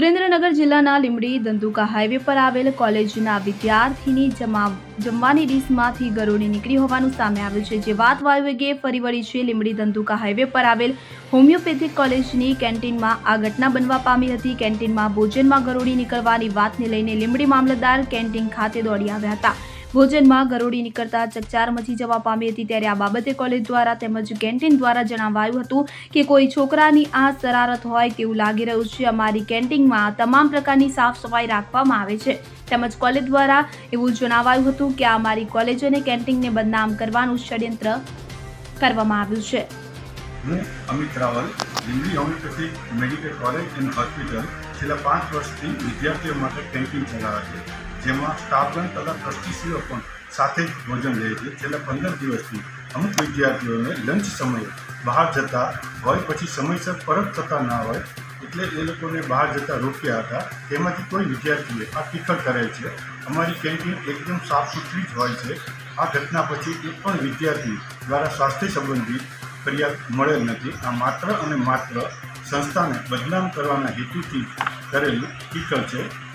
સુરેન્દ્રનગર જિલ્લાના લીમડી ધંધુકા હાઈવે પર આવેલ કોલેજના વિદ્યાર્થીની જમા જમવાની ડીશમાંથી ગરોળી નીકળી હોવાનું સામે આવ્યું છે. જે વાત વાયુવેગે ફરી વળી છે, લીંબડી ધંધુકા હાઈવે પર આવેલ હોમિયોપેથિક કોલેજની કેન્ટીનમાં આ ઘટના બનવા પામી હતી. કેન્ટીનમાં ભોજનમાં ગરોળી નીકળવાની વાતને લઈને લીમડી મામલતદાર કેન્ટીન ખાતે દોડી આવ્યા હતા. ભોજનમાં ગરોળી નીકળતા ચકચાર મચી જવા પામી હતી ત્યારે આ બાબતે કોલેજ દ્વારા તેમજ કેન્ટીન દ્વારા જણાવાયું હતું કે કોઈ છોકરાની આ શરારત હોય તેવું લાગી રહ્યું છે. અમારી કેન્ટીનમાં તમામ પ્રકારની સાફ સફાઈ રાખવામાં આવે છે. તેમજ કોલેજ દ્વારા એવું જણાવાયું હતું કે અમારી કોલેજ અને કેન્ટીનને બદનામ કરવાનું ષડયંત્ર કરવામાં આવ્યું છે. હું Amit Raval, Delhi homeopathic medical college and hospital છેલ્લા પાંચ વર્ષથી વિદ્યાર્થીઓ માટે કેન્ટીન ચલાવે છે. જેમાં સ્ટાફગણ તથા ટ્રસ્ટીશ્રીઓ પણ સાથે જ ભોજન લે છે. છેલ્લા પંદર દિવસથી અમુક વિદ્યાર્થીઓને લંચ સમયે બહાર જતા હોય પછી સમયસર પરત થતા ના હોય એટલે એ લોકોને બહાર જતા રોક્યા હતા. તેમાંથી કોઈ વિદ્યાર્થીએ આ ટીકર કરેલ છે. અમારી કેન્ટીન એકદમ સાફ સુથરી જ હોય છે. આ ઘટના પછી એક પણ વિદ્યાર્થી દ્વારા સ્વાસ્થ્ય સંબંધી ફરિયાદ મળેલ નથી. આ માત્ર અને માત્ર સંસ્થાને બદનામ કરવાના હેતુથી કરેલું ટીકર છે.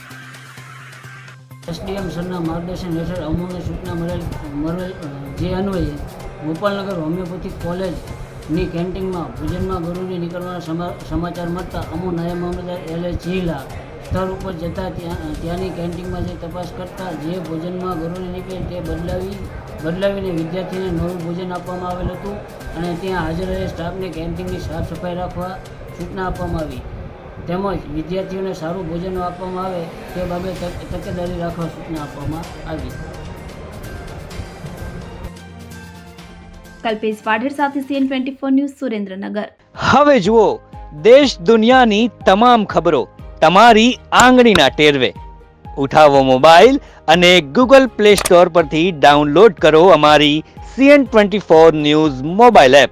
એસડીએમ સરના માર્ગદર્શન હેઠળ અમોને સૂચના મળેલ મળેલ જે અન્વયે ગોપાલનગર હોમિયોપેથિક કોલેજની કેન્ટીનમાં ભોજનમાં ગરુડી નીકળવાના સમા, સમાચાર મળતા અમુ નાયબ મામલતદાર એલ. એ ચીલા સ્થળ ઉપર જતાં ત્યાં, ત્યાંની કેન્ટીનમાં જે તપાસ કરતા જે ભોજનમાં ગરુડી નીકળે તે બદલાવી, બદલાવીને વિદ્યાર્થીને નવું ભોજન આપવામાં આવેલ હતું અને ત્યાં હાજર રહેલ સ્ટાફને કેન્ટીનની સાફ સફાઈ રાખવા સૂચના આપવામાં આવી. તેમજ વિદ્યાર્થીઓને સારું ભોજન આપવામાં આવે તે બાબતે તકેદારી રાખવા સૂચના આપવામાં આવી. કલ્પેશ વાઢેર સાથે CN twenty four news Surendranagar. હવે જુઓ દેશ દુનિયાની તમામ ખબરો તમારી આંગળીના ટેરવે. ઉઠાવો મોબાઈલ અને ગૂગલ પ્લે સ્ટોર પરથી ડાઉનલોડ કરો અમારી CN twenty four news mobile app.